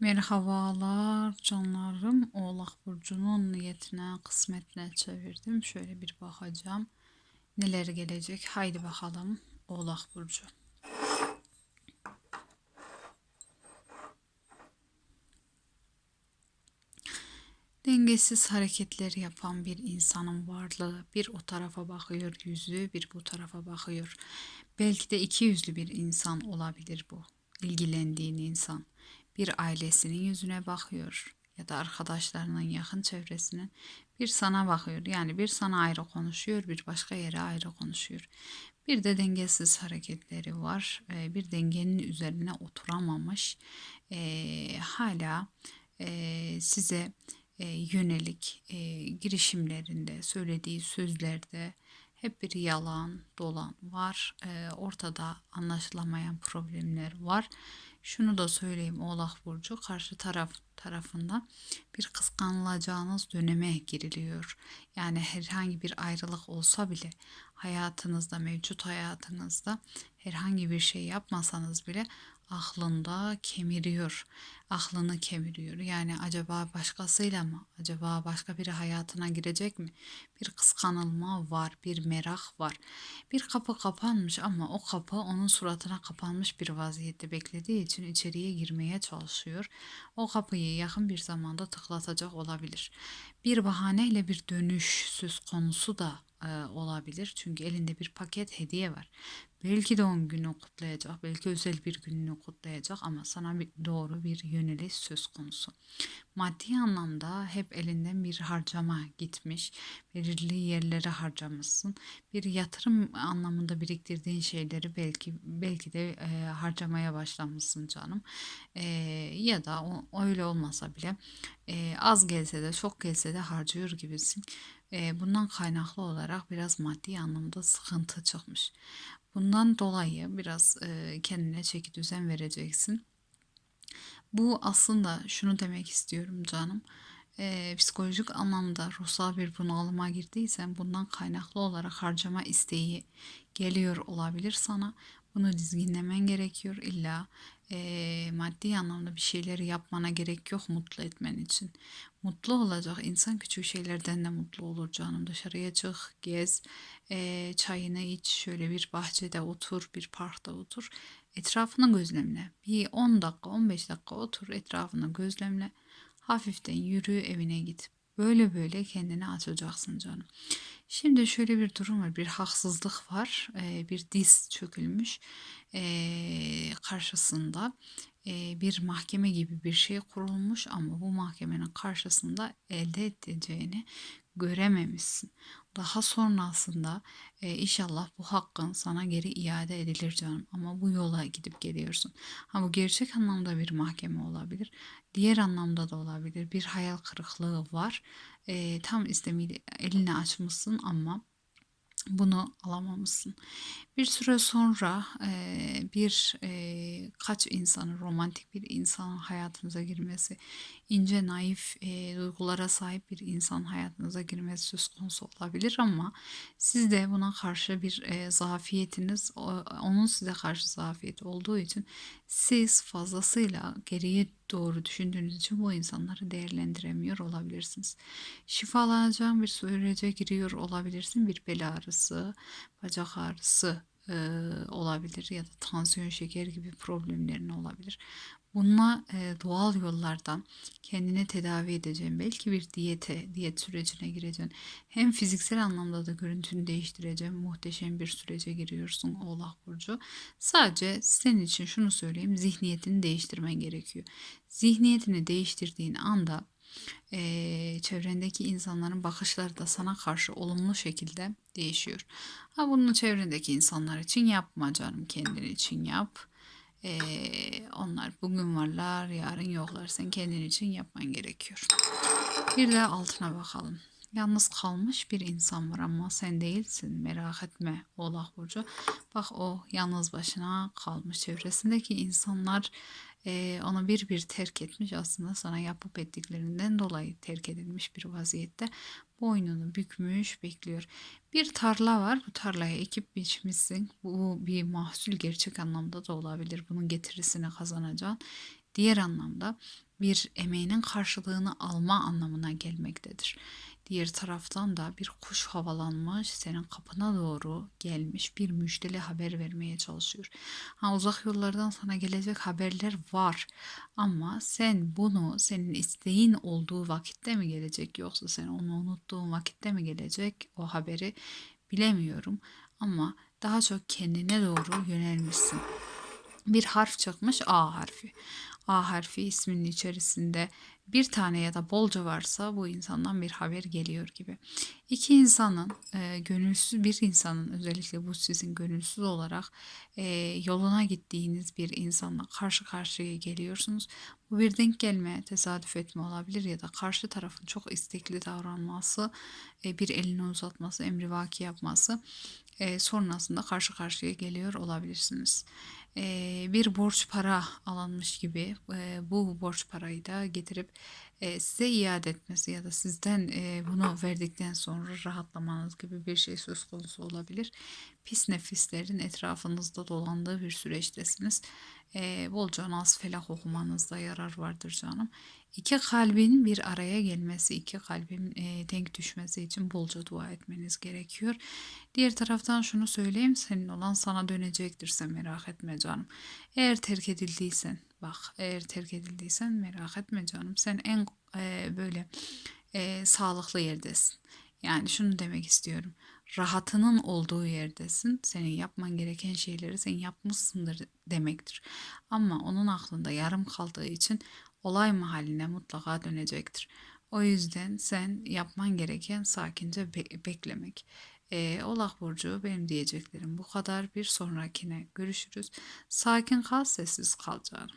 Merhabalar canlarım. Oğlak Burcu'nun niyetine, kısmetine çevirdim. Şöyle bir bakacağım. Neler gelecek? Haydi bakalım. Oğlak Burcu. Dengesiz hareketler yapan bir insanın varlığı bir o tarafa bakıyor yüzü bir bu tarafa bakıyor. Belki de iki yüzlü bir insan olabilir bu. İlgilendiğin insan bir ailesinin yüzüne bakıyor ya da arkadaşlarının yakın çevresinin bir sana bakıyor. Yani bir sana ayrı konuşuyor, bir başka yere ayrı konuşuyor. Bir de dengesiz hareketleri var. Ee, bir dengenin üzerine oturamamış. Ee, hala e, size e, yönelik e, girişimlerinde, söylediği sözlerde hep bir yalan, dolan var. E, ortada anlaşılamayan problemler var. Şunu da söyleyeyim Oğlak Burcu karşı taraf tarafından bir kıskanılacağınız döneme giriliyor. Yani herhangi bir ayrılık olsa bile hayatınızda, mevcut hayatınızda herhangi bir şey yapmasanız bile aklında kemiriyor. Aklını kemiriyor. Yani acaba başkasıyla mı? Acaba başka biri hayatına girecek mi? Bir kıskanılma var, bir merak var. Bir kapı kapanmış ama o kapı onun suratına kapanmış bir vaziyette beklediği için içeriye girmeye çalışıyor. O kapıyı yakın bir zamanda tıklatacak olabilir. Bir bahaneyle bir dönüş söz konusu da e, olabilir. Çünkü elinde bir paket hediye var. Belki doğum gününü kutlayacak, belki özel bir gününü kutlayacak ama sana bir doğru bir yöneliş söz konusu. Maddi anlamda hep elinden bir harcama gitmiş, belirli yerlere harcamışsın. Bir yatırım anlamında biriktirdiğin şeyleri belki belki de e, harcamaya başlamışsın canım. E, ya da o, öyle olmasa bile e, az gelse de çok gelse de harcıyor gibisin. E, bundan kaynaklı olarak biraz maddi anlamda sıkıntı çıkmış. Bundan dolayı biraz e, kendine çeki düzen vereceksin. Bu aslında şunu demek istiyorum canım. E, psikolojik anlamda ruhsal bir bunalıma girdiysen bundan kaynaklı olarak harcama isteği geliyor olabilir sana. Bunu dizginlemen gerekiyor. İlla e, maddi anlamda bir şeyleri yapmana gerek yok mutlu etmen için. Mutlu olacak insan küçük şeylerden de mutlu olur canım. Dışarıya çık, gez, e, çayını iç, şöyle bir bahçede otur, bir parkta otur. Etrafını gözlemle. Bir 10 dakika, 15 dakika otur, etrafını gözlemle. Hafiften yürü, evine git. Böyle böyle kendini açacaksın canım. Şimdi şöyle bir durum var. Bir haksızlık var. Ee, bir diz çökülmüş. Ee, karşısında bir mahkeme gibi bir şey kurulmuş ama bu mahkemenin karşısında elde edeceğini görememişsin. Daha sonrasında e, inşallah bu hakkın sana geri iade edilir canım. Ama bu yola gidip geliyorsun. Ha bu gerçek anlamda bir mahkeme olabilir. Diğer anlamda da olabilir. Bir hayal kırıklığı var. E, tam istemiyle elini açmışsın ama bunu alamamışsın. Bir süre sonra e, bir e, kaç insanın romantik bir insanın hayatınıza girmesi, ince naif e, duygulara sahip bir insan hayatınıza girmesi söz konusu olabilir ama siz de buna karşı bir e, zafiyetiniz, onun size karşı zafiyeti olduğu için siz fazlasıyla geriye doğru düşündüğünüz için bu insanları değerlendiremiyor olabilirsiniz. Şifalanacağın bir sürece giriyor olabilirsin. Bir bel ağrısı, bacak ağrısı e, olabilir ya da tansiyon şeker gibi problemlerin olabilir. Bununla e, doğal yollardan kendine tedavi edeceğim. Belki bir diyete, diyet sürecine gireceksin. Hem fiziksel anlamda da görüntünü değiştireceğim. Muhteşem bir sürece giriyorsun Oğlak Burcu. Sadece senin için şunu söyleyeyim. Zihniyetini değiştirmen gerekiyor. Zihniyetini değiştirdiğin anda e, çevrendeki insanların bakışları da sana karşı olumlu şekilde değişiyor. Ha bunu çevrendeki insanlar için yapma canım kendin için yap. E, onlar bugün varlar yarın yoklar sen kendin için yapman gerekiyor. Bir de altına bakalım. Yalnız kalmış bir insan var ama sen değilsin merak etme Oğlak Burcu. Bak o yalnız başına kalmış çevresindeki insanlar e, onu bir bir terk etmiş aslında sana yapıp ettiklerinden dolayı terk edilmiş bir vaziyette boynunu bükmüş bekliyor. Bir tarla var bu tarlaya ekip biçmişsin bu bir mahsul gerçek anlamda da olabilir bunun getirisini kazanacaksın Diğer anlamda bir emeğinin karşılığını alma anlamına gelmektedir. Diğer taraftan da bir kuş havalanmış, senin kapına doğru gelmiş bir müjdeli haber vermeye çalışıyor. Ha, uzak yollardan sana gelecek haberler var ama sen bunu senin isteğin olduğu vakitte mi gelecek yoksa sen onu unuttuğun vakitte mi gelecek o haberi bilemiyorum ama daha çok kendine doğru yönelmişsin bir harf çıkmış A harfi. A harfi isminin içerisinde bir tane ya da bolca varsa bu insandan bir haber geliyor gibi. İki insanın e, gönülsüz bir insanın özellikle bu sizin gönülsüz olarak e, yoluna gittiğiniz bir insanla karşı karşıya geliyorsunuz. Bu bir denk gelme, tesadüf etme olabilir ya da karşı tarafın çok istekli davranması, e, bir elini uzatması, emrivaki yapması e, sonrasında karşı karşıya geliyor olabilirsiniz. E, bir borç para alınmış gibi e, bu borç parayı da getirip e, size iade etmesi ya da sizden e, bunu verdikten sonra rahatlamanız gibi bir şey söz konusu olabilir. Pis nefislerin etrafınızda dolandığı bir süreçtesiniz. E, bolca nas felah okumanızda yarar vardır canım. İki kalbin bir araya gelmesi, iki kalbin e, denk düşmesi için bolca dua etmeniz gerekiyor. Diğer taraftan şunu söyleyeyim, senin olan sana dönecektir sen merak etme canım. Eğer terk edildiysen, bak eğer terk edildiysen merak etme canım. Sen en e, böyle e, sağlıklı yerdesin. Yani şunu demek istiyorum. Rahatının olduğu yerdesin. Senin yapman gereken şeyleri sen yapmışsındır demektir. Ama onun aklında yarım kaldığı için olay mahalline mutlaka dönecektir. O yüzden sen yapman gereken sakince be- beklemek. Ee, Oğlak Burcu benim diyeceklerim bu kadar. Bir sonrakine görüşürüz. Sakin kal, sessiz kal canım.